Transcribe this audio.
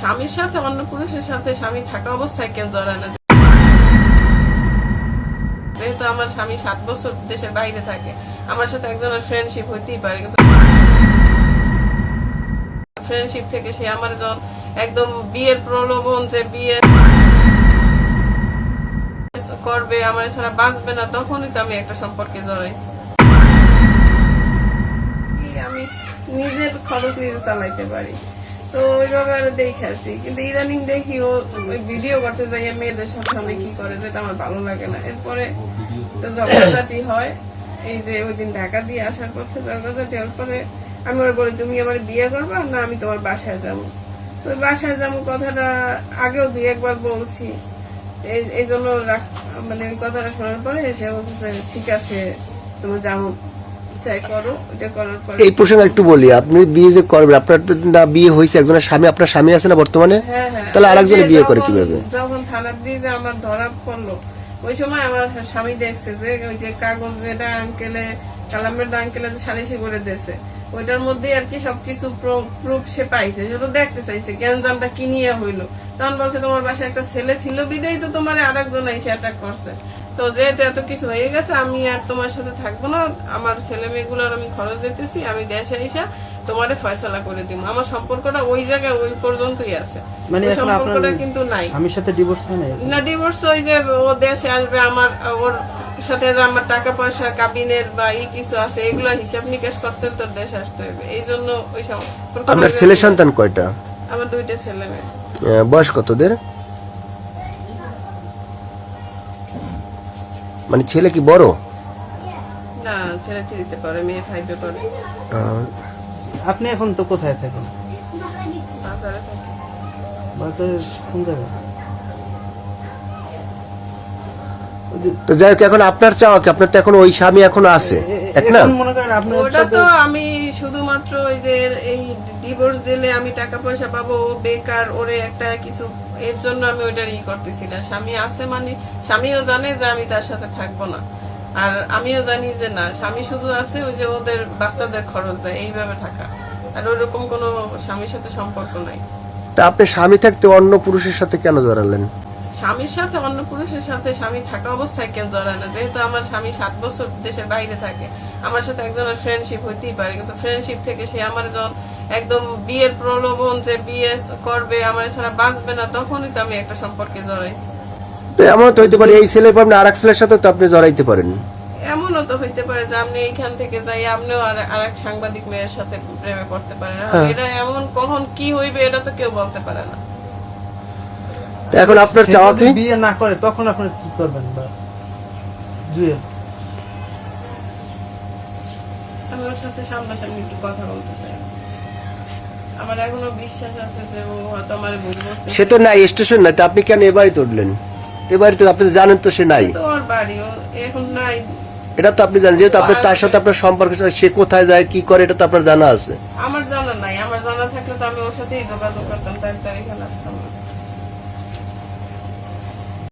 স্বামীর সাথে, অন্য পুরুষের সাথে স্বামী থাকা অবস্থায় কেউ জড়ায় না। যেহেতু আমার স্বামী সাত বছর দেশের বাইরে থাকে, আমার সাথে একজনের ফ্রেন্ডশিপ হইতেই পারে, কিন্তু ফ্রেন্ডশিপ থেকে সে আমার যখন একদম বিয়ের প্রলোভন যে বিয়ে করবে, আমার ছাড়া বাঁচবে না, তখনই তো আমি একটা সম্পর্কে জড়াইছি। আমি নিজের খরচ নিজে চালাইতে পারি। তো ওইভাবে আরও দেখে আসছি কিন্তু ইদানিং দেখি ও ওই ভিডিও করতে যাই মেয়েদের অনেক কি করে যেটা আমার ভালো লাগে না। এরপরে তো ঝগড়াঝাটি হয়। এই যে ওই দিন ঢাকা দিয়ে আসার পথে ঝগড়াঝাটি হওয়ার পরে আমি ওর বলি, তুমি আমার বিয়ে করবা না আমি তোমার বাসায় যাব? তো বাসায় যাব কথাটা আগেও দুই একবার বলছি। এই- জন্য মানে কথাটা শোনার পরে সে বলছে ঠিক আছে তুমি যাব। এই প্রসঙ্গে একটু বলি আপনি বিয়ে যে করবেন আপনার তো না বিয়ে হয়েছে একজনের স্বামী আপনার স্বামী আছে না বর্তমানে? হ্যাঁ, হ্যাঁ। তাহলে আরেকজনে বিয়ে করে কীভাবে? যখন ব্রিজে আমার ধরা পড়ল ওই সময় আমার স্বামী দেখছে যে ওই যে কাগজ যেটা আঙ্কেলে কালামের আঙ্কেলে যে সালিশি করে দিয়েছে ওইটার মধ্যে আর কি সবকিছু প্রুফ সে পাইছে সে তো দেখতে চাইছে গ্যাঞ্জামটা কি নিয়ে হইল। তখন বলছে তোমার বাসায় একটা ছেলে ছিল বিদেই তো তোমার আরেকজন এসে অ্যাটাক করছে। তো যেহেতু এত কিছু হয়ে গেছে আমি আর তোমার সাথে থাকব না। আমার ছেলে মেয়েগুলোর আমি খরচ দিতেছি আমি দেশে এসে তোমার ফয়সলা করে দিব। আমার সম্পর্কটা ওই জায়গায় ওই পর্যন্তই আছে। মানে সম্পর্কটা কিন্তু নাই। স্বামীর সাথে ডিভোর্স হয় না ডিভোর্স ওই যে ও দেশে আসবে আমার ওর সাথে যে আমার টাকা পয়সা কাবিনের বা ই কিছু আছে এগুলো হিসাব নিকাশ করতে তোর দেশে আসতে হবে। এই জন্য ওই সম্পর্ক আপনার ছেলে সন্তান কয়টা? আমার দুইটা ছেলে মেয়ে। বয়স কতদের মানে ছেলে কি বড়? না ছেলে থ্রিতে পড়ে মেয়ে ফাইভে পড়ে আপনি এখন তো কোথায় থাকেন? বাজারে কোন জায়গায়? তো যাই হোক এখন আপনার চাওয়া কি? আপনার তো এখন ওই স্বামী এখনও আছে এক না? মনে করেন আপনার ওটা তো আমি শুধুমাত্র ওই যে এই ডিভোর্স দিলে আমি টাকা পয়সা পাবো ও বেকার ওরে একটা কিছু এর জন্য আমি ওইটার ই করতেছি না। স্বামী আছে মানে স্বামীও জানে যে আমি তার সাথে থাকব না। আর আমিও জানি যে না স্বামী শুধু আছে ওই যে ওদের বাচ্চাদের খরচ দেয় এইভাবে থাকা। আর ওরকম কোনো স্বামীর সাথে সম্পর্ক নাই। তা আপনি স্বামী থাকতে অন্য পুরুষের সাথে কেন জড়ালেন? স্বামীর সাথে অন্য পুরুষের সাথে স্বামী থাকা অবস্থায় কেউ জড়ায় না। যেহেতু আমার স্বামী সাত বছর দেশের বাইরে থাকে আমার সাথে একজনের ফ্রেন্ডশিপ হইতেই পারে কিন্তু ফ্রেন্ডশিপ থেকে সে আমার যখন একদম বিয়ের প্রলোভন যে বিয়ে করবে আমার ছাড়া বাঁচবে না তখনই তো আমি একটা সম্পর্কে জড়াইছি। তো এমন তো হইতে পারে এই ছেলে আপনি আর এক ছেলের সাথে তো আপনি জড়াইতে পারেন। এমনও তো হইতে পারে যে আপনি এইখান থেকে যাই আপনিও আর আরেক সাংবাদিক মেয়ের সাথে প্রেমে পড়তে পারেন। হ্যাঁ। এটা এমন কখন কি হইবে এটা তো কেউ বলতে পারে না। এখন আপনার চাওয়া কি? বিয়ে না করে তখন আপনি কি করবেন জুয়েল আমি ওর সাথে সামনাসামনি একটু কথা বলতে চাই আমার এখনও বিশ্বাস আছে যে ও হয়তো আমার ভুল সে তো নাই স্টেশন তো আপনি কেন এবারই তুললেন? এবারই তো আপনি জানেন তো সে নাই। ওর বাড়ি ও এখন নাই। এটা তো আপনি জানেন যেহেতু আপনার তার সাথে আপনার সম্পর্ক সে কোথায় যায় কি করে এটা তো আপনার জানা আছে। আমার জানা নাই আমার জানা থাকলে তো আমি ওর সাথেই যোগাযোগ করতাম তাই তার এখানে আসতাম না।